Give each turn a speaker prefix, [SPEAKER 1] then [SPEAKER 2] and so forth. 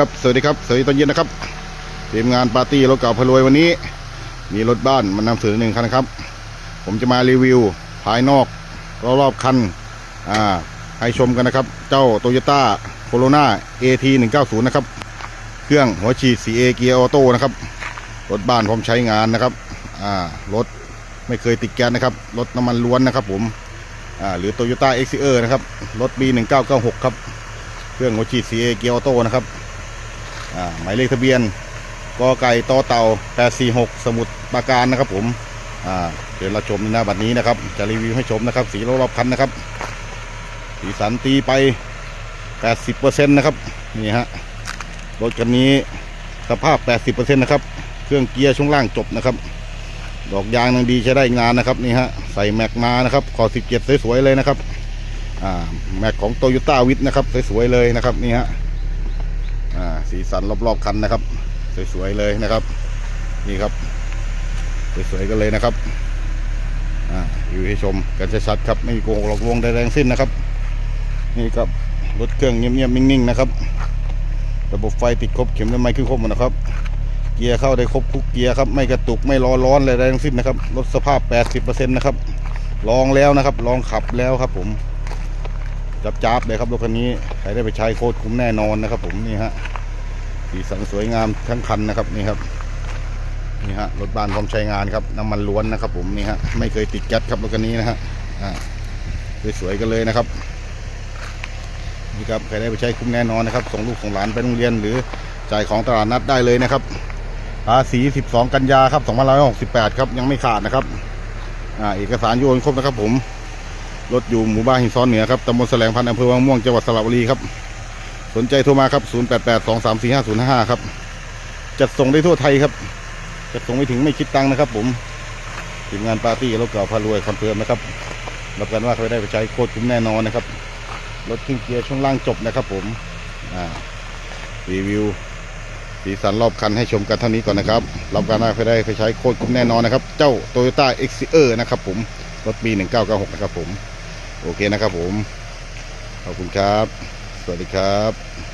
[SPEAKER 1] ครับสวัสดีครับสวัสดีตอนเย็นนะครับทีมงานปาร์ตี้รถเก่าพะรวยวันนี้ มีรถบ้านมานำเสนอหนึ่งคันครับ ผมจะมารีวิวภายนอกรอบๆคันอ่าให้ชมกันนะครับ เจ้าโตโยต้าโคโรนา AT 190นะครับ เครื่องหัวฉีด 4A เกียร์ออโต้นะครับรถบ้านผมใช้งานนะครับอ่ารถไม่เคยติดแก๊สนะครับรถน้ำมันล้วนนะครับ ผมอ่าหรือ Toyota x c r นะครับรถ B1996 ครับ เครื่องหัวฉีด CA เกียร์ออโต้นะครับ หมายเลขทะเบียนกอไก่ต่อเต่า 846 สมุทรปราการนะครับผมเดี๋ยวเราชมในหน้าบัดนี้นะครับ จะรีวิวให้ชมนะครับ สีรอบๆคันนะครับ สีสันตีไป 80%นะครับ นี่ฮะ รถคันนี้สภาพ 80%นะครับ เครื่องเกียร์ช่วงล่างจบนะครับ ดอกยางยังดีใช้ได้อีกนานนะครับ นี่ฮะ ใส่แม็กมานะครับ ขอ 17 สวยๆเลยนะครับ แม็กของโตโยต้าวิทนะครับ สวยๆเลยนะครับ นี่ฮะ อ่าสีสันรอบๆคันนะครับ สวยๆเลยนะครับ นี่ครับ สวยๆกันเลยนะครับอ่าอยู่ให้ชมกันชัดๆครับไม่มีโกหกหลอกลวงใดๆทั้งสิ้นนะครับ นี่ครับรถเครื่องเงียบๆนิ่งๆนะครับ ระบบไฟติดครบเข็มและไม้ขึ้นครบหมดนะครับ เกียร์เข้าได้ครบทุกเกียร์ครับไม่กระตุกไม่ร้อนร้อนอะไรใดทั้งสิ้นนะครับรถสภาพ 80%นะครับลองแล้วนะครับ ลองขับแล้วครับผม จับจับเลยครับรถคันนี้ใครได้ไปใช้โคตรคุ้มแน่นอนนะครับ ผมนี่ฮะสีสันสวยงามทั้งคันนะครับนี่ครับนี่ฮะรถบ้านพร้อมใช้งานครับน้ำมันล้วนนะครับ ผมนี่ฮะไม่เคยติดแก๊สครับรถคันนี้นะฮะอ่าสวยๆกันเลยนะครับนี่ครับใครได้ไปใช้คุ้มแน่นอนนะครับส่งลูกส่งหลานไปโรงเรียนหรือจ่ายของตลาดนัดได้เลยนะครับภาษี 12 กันยาครับ2568 ครับยังไม่ขาดนะครับอ่าเอกสารโยนครบนะครับผม รถอยู่หมู่บ้านหินซ้อนเหนือครับตำบลแสลงพันธ์อำเภอวังม่วงจังหวัดสระบุรีครับ สนใจโทรมาครับ 0882345055 ครับ จัดส่งได้ทั่วไทยครับ จัดส่งไม่ถึงไม่คิดตังค์นะครับ ผมทีมงานปาร์ตี้รถเก่าพารวยคอนเฟิร์มนะครับรับกันว่าเขาได้ไปใช้โคตรคุ้มแน่นอนนะครับ รถขึ้นเกียร์ช่วงล่างจบนะครับ ผมอ่ารีวิวสีสันรอบคันให้ชมกันเท่านี้ก่อนนะครับรับกันว่าเขาได้ไปใช้โคตรคุ้มแน่นอนนะครับ เจ้า Toyota x c r นะครับผม รถปี 1996 นะครับผม โอเคนะครับผม ขอบคุณครับ สวัสดีครับ